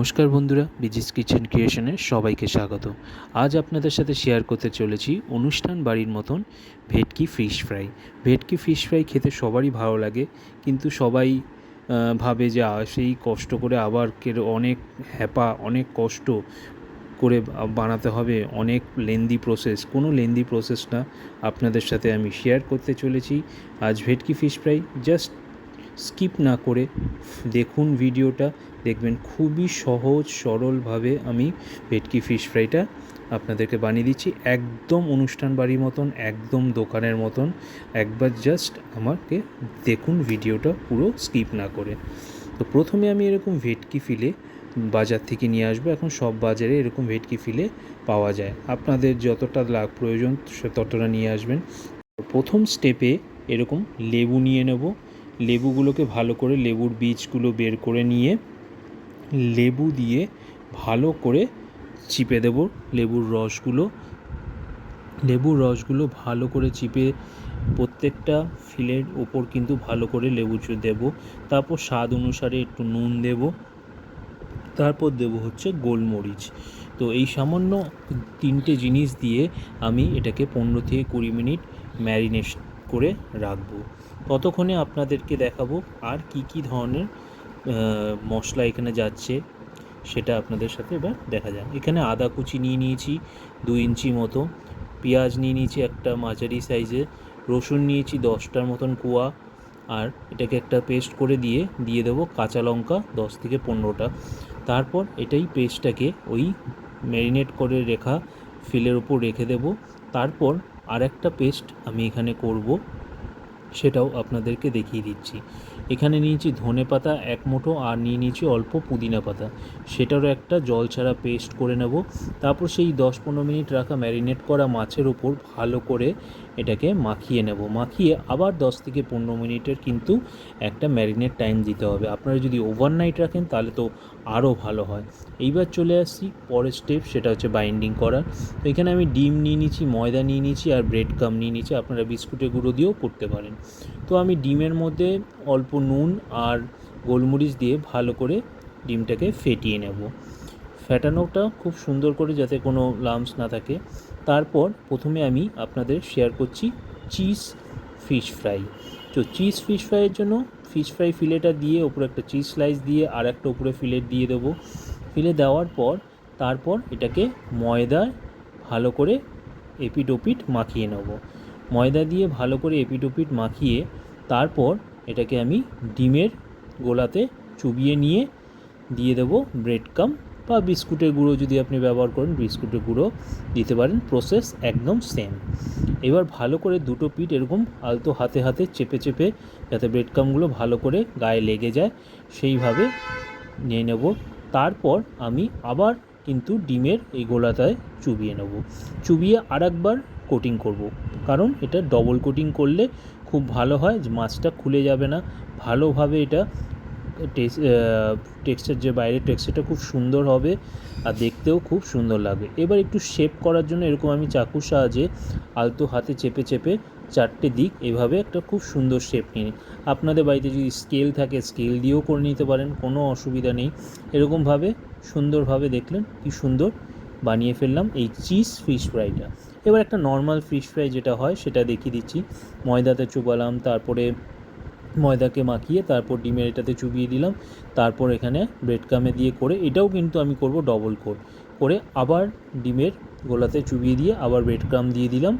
নমস্কার বন্ধুরা, বিজিস কিচেন ক্রিয়েশনে সবাইকে স্বাগত। আজ আপনাদের সাথে শেয়ার করতে চলেছি অনুষ্ঠান বাড়ির মতন bhetki fish fry bhetki fish fry খেতে সবারই ভালো লাগে, কিন্তু সবাই ভাবে যে সেই কষ্ট করে আবার অনেক হ্যাপা, অনেক কষ্ট করে বানাতে হবে, অনেক লেন্দি প্রসেস কোনো লেন্দি প্রসেস না। আপনাদের সাথে আমি শেয়ার করতে চলেছি। আজ ভেটকি ফিশ ফ্রাই জাস্ট স্কিপ না করে দেখুন ভিডিওটা। দেখবেন খুবই সহজ, সরলভাবে আমি ভেটকি ফিশ ফ্রাইটা আপনাদেরকে বানিয়ে দিচ্ছি। একদম অনুষ্ঠান বাড়ির মতন, একদম দোকানের মতন। একবার জাস্ট আমাকে দেখুন ভিডিওটা পুরো স্কিপ না করে। তো প্রথমে আমি এরকম ভেটকি ফিলে বাজার থেকে নিয়ে আসব। এখন সব বাজারে এরকম ভেটকি ফিলে পাওয়া যায়। আপনাদের যতটা লাগ প্রয়োজন ততটা নিয়ে আসবেন। প্রথম স্টেপে এরকম লেবু নিয়ে নেব। লেবুগুলোকে ভালো করে লেবুর বীজগুলো বের করে নিয়ে লেবু দিয়ে ভালো করে চিপে দেব লেবুর রসগুলো। লেবুর রসগুলো ভালো করে চিপে প্রত্যেকটা ফিলের ওপর কিন্তু ভালো করে লেবু দেব। তারপর স্বাদ অনুসারে একটু নুন দেব। তারপর দেব হচ্ছে গোলমরিচ। তো এই সামান্য তিনটে জিনিস দিয়ে আমি এটাকে পনেরো থেকে কুড়ি মিনিট ম্যারিনেট করে রাখব। ততক্ষণে আপনাদেরকে দেখাবো আর কি কি ধরনের মশলা এখানে যাচ্ছে, সেটা আপনাদের সাথে এবার দেখা যাক। এখানে আদা কুচি নিয়ে নিয়েছি দু ইঞ্চি মতো, পেঁয়াজ নিয়ে নিয়েছি একটা মাঝারি সাইজে রসুন নিয়েছি দশটার মতন কুয়া, আর এটাকে একটা পেস্ট করে দিয়ে দিয়ে দেবো কাঁচা লঙ্কা দশ থেকে পনেরোটা। তারপর এটাই পেস্টটাকে ওই ম্যারিনেট করে রেখা ফিলের উপর রেখে দেব। তারপর আর একটা পেস্ট আমি এখানে করব, সেটাও আপনাদেরকে দেখিয়ে দিচ্ছি। এখানে নিয়েছি ধনে পাতা এক মুঠো আর নিয়ে নিয়েছি অল্প পুদিনা পাতা। সেটারও একটা জল ছাড়া পেস্ট করে নেব। তারপর সেই দশ পনেরো মিনিট রাখা ম্যারিনেট করা মাছের ওপর ভালো করে এটাকে মাখিয়ে নেব। মাখিয়ে আবার দশ থেকে পনেরো মিনিটের কিন্তু একটা ম্যারিনেট টাইম দিতে হবে। আপনারা যদি ওভারনাইট রাখেন তাহলে তো আরও ভালো হয়। এইবার চলে আসছি পরের স্টেপ সেটা হচ্ছে বাইন্ডিং করা তো এখানে আমি ডিম নিয়ে নিয়েছি, ময়দা নিয়ে নিয়েছি আর ব্রেড কাম নিয়ে নিয়েছি। আপনারা বিস্কুটের গুঁড়ো দিয়েও করতে পারেন। তো আমি ডিমের মধ্যে অল্প নুন আর গোলমরিচ দিয়ে ভালো করে ডিমটাকে ফেটিয়ে নেব। ফ্যাটানোটা খুব সুন্দর করে যাতে কোনো লামস না থাকে। তারপর প্রথমে আমি আপনাদের শেয়ার করছি চিজ ফিশ ফ্রাই তো চিজ ফিশ ফ্রাইয়ের জন্য ফিশ ফ্রাই ফিলেটা দিয়ে ওপরে একটা চিজ স্লাইস দিয়ে আর একটা উপরে ফিলেট দিয়ে দেবো। ফিলে দেওয়ার পর তারপর এটাকে ময়দা ভালো করে এপিট ওপিট মাখিয়ে নেব। ময়দা দিয়ে ভালো করে এপিট ওপিট মাখিয়ে তারপর এটাকে আমি ডিমের গোলাতে চুবিয়ে নিয়ে দিয়ে দেবো ব্রেড কাম বা বিস্কুটের গুঁড়ো যদি আপনি ব্যবহার করেন, বিস্কুটের গুঁড়ো দিতে পারেন প্রসেস একদম সেম এবার ভালো করে দুটো পিঠ এরকম আলতো হাতে হাতে চেপে চেপে যাতে ব্রেডকামগুলো ভালো করে গায়ে লেগে যায়, সেইভাবে নিয়ে নেব। তারপর আমি আবার কিন্তু ডিমের এই গোলাটায় চুবিয়ে নেব। চুবিয়ে আরেকবার কোটিং করব। কারণ এটা ডবল কোটিং করলে খুব ভালো হয়, মাছটা খুলে যাবে না। ভালোভাবে এটা টেক্সচার যে বাইরের টেক্সচারটা খুব সুন্দর হবে আর দেখতেও খুব সুন্দর লাগবে। এবার একটু শেপ করার জন্য এরকম আমি চাকুর সাহায্যে আলতো হাতে চেপে চেপে চারটে দিক এভাবে একটা খুব সুন্দর শেপ নিয়ে আপনাদের বাড়িতে যদি স্কেল থাকে স্কেল দিয়েও করে নিতে পারেন, কোনো অসুবিধা নেই। এরকমভাবে, সুন্দরভাবে দেখলেন কি সুন্দর বানিয়ে ফেললাম এই চিজ ফিশ ফ্রাইটা এবার একটা নর্মাল ফিশ ফ্রাই যেটা হয়, সেটা দেখিয়ে দিচ্ছি। ময়দাতে চুবালাম, তারপরে ময়দাকে মাখিয়ে তারপর ডিমের এটাতে চুবিয়ে দিলাম। তারপর এখানে ব্রেড কামে দিয়ে করে, এটাও কিন্তু আমি করব ডবল কোট। করে আবার ডিমের গোলাতে চুবিয়ে দিয়ে আবার ব্রেড ক্রাম দিয়ে দিলাম।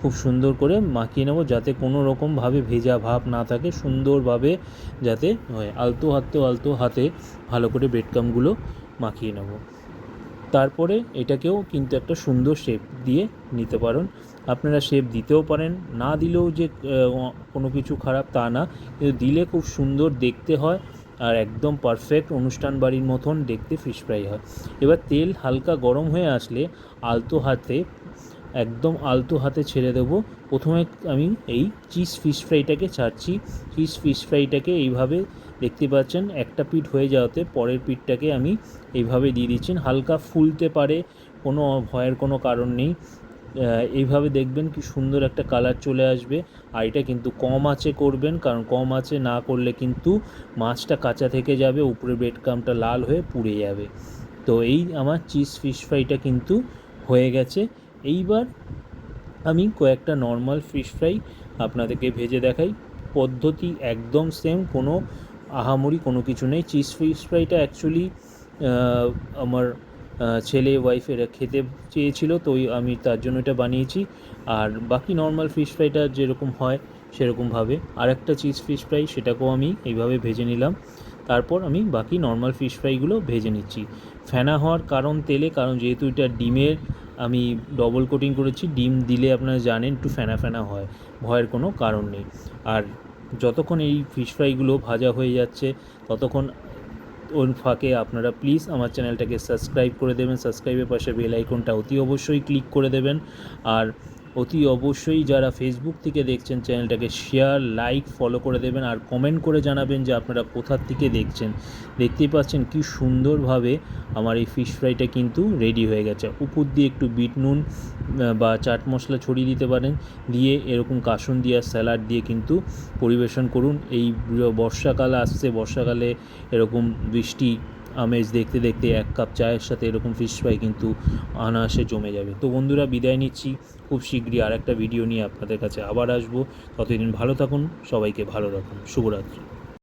খুব সুন্দর করে মাখিয়ে নেব যাতে কোনো রকমভাবে ভেজা ভাব না থাকে, সুন্দরভাবে যাতে হয়, আলতো হাতে আলতো হাতে ভালো করে ব্রেড ক্রামগুলো মাখিয়ে নেব। তারপরে এটাকেও কিন্তু একটা সুন্দর শেপ দিয়ে নিতে পারেন। আপনারা শেপ দিতেও পারেন, না দিলেও যে কোনো কিছু খারাপ তা না। কিন্তু দিলে খুব সুন্দর দেখতে হয় আর একদম পারফেক্ট অনুষ্ঠান বাড়ির মতন দেখতে ফিশ ফ্রাই হয়। এবার তেল হালকা গরম হয়ে আসলে আলতো হাতে, একদম আলতো হাতে ছেড়ে দেবো। প্রথমে আমি এই চিজ ফিশ ফ্রাইটাকে ছাড়ছি। চিজ ফিশ ফ্রাইটাকে এইভাবে দেখতে পাচ্ছেন, একটা পিঠ হয়ে যাওয়াতে পরের পিঠটাকে আমি এইভাবে দিয়ে দিচ্ছেন। হালকা ফুলতে পারে, কোনো ভয়ের কোনো কারণ নেই। এইভাবে দেখবেন কি সুন্দর একটা কালার চলে আসবে। আর এটা কিন্তু কম আঁচে করবেন, কারণ কম আঁচে না করলে কিন্তু মাছটা কাঁচা থেকে যাবে উপরে ব্রেড কামটা লাল হয়ে পুড়ে যাবে। তো এই আমার চিজ ফিশ ফ্রাইটা কিন্তু হয়ে গেছে। এইবার আমি কয়েকটা নর্মাল ফিশ ফ্রাই আপনাদেরকে ভেজে দেখাই। পদ্ধতি একদম সেম কোনো আহামরি কোনো কিছু নেই। চিজ ফিশ ফ্রাইটা অ্যাকচুয়ালি আমার ছেলে ওয়াইফ এরা খেতে চেয়েছিল, তো আমি তার জন্য এটা বানিয়েছি। আর বাকি নর্মাল ফিশ ফ্রাইটা যেরকম হয়, সেরকমভাবে। আর একটা চিজ ফিশ ফ্রাই সেটাকেও আমি এইভাবে ভেজে নিলাম। তারপর আমি বাকি নর্মাল ফিশ ফ্রাইগুলো ভেজে নিচ্ছি। ফেনা হওয়ার কারণ তেলে, কারণ যেহেতু এটা ডিমের, আমি ডবল কোটিং করেছি, ডিম দিলে আপনারা জানেন একটু ফেনা ফেনা হয়, ভয়ের কোনো কারণ নেই। আর যতক্ষণ এই ফিশ ফ্রাইগুলো ভাজা হয়ে যাচ্ছে, ততক্ষণ ওর ফাঁকে আপনারা প্লিজ আমার চ্যানেলটাকে সাবস্ক্রাইব করে দেবেন। সাবস্ক্রাইবের পাশে বেল আইকনটা অতি অবশ্যই ক্লিক করে দেবেন। আর অতি অবশ্যই যারা ফেসবুক থেকে দেখছেন চ্যানেলটাকে শেয়ার লাইক ফলো করে দেবেন আর কমেন্ট করে জানাবেন যে আপনারা কোথার থেকে দেখছেন। দেখতেই পাচ্ছেন কি সুন্দরভাবে আমার এই ফিশ ফ্রাইটা কিন্তু রেডি হয়ে গেছে। উপর দিয়ে একটু বিট নুন বা চাট মশলা ছড়িয়ে দিতে পারেন। দিয়ে এরকম কাসুন দিয়া স্যালাড দিয়ে কিন্তু পরিবেশন করুন। এই বর্ষাকাল আসছে, বর্ষাকালে এরকম বৃষ্টি আমেজ দেখতে দেখতে এক কাপ চায়ের সাথে এরকম ফিশ ফ্রাই কিন্তু অনায়াসে জমে যাবে। তো বন্ধুরা, বিদায় নিচ্ছি। খুব শীঘ্রই আর একটা ভিডিও নিয়ে আপনাদের কাছে আবার আসব। ততদিন ভালো থাকুন, সবাইকে ভালো রাখুন। শুভরাত্রি।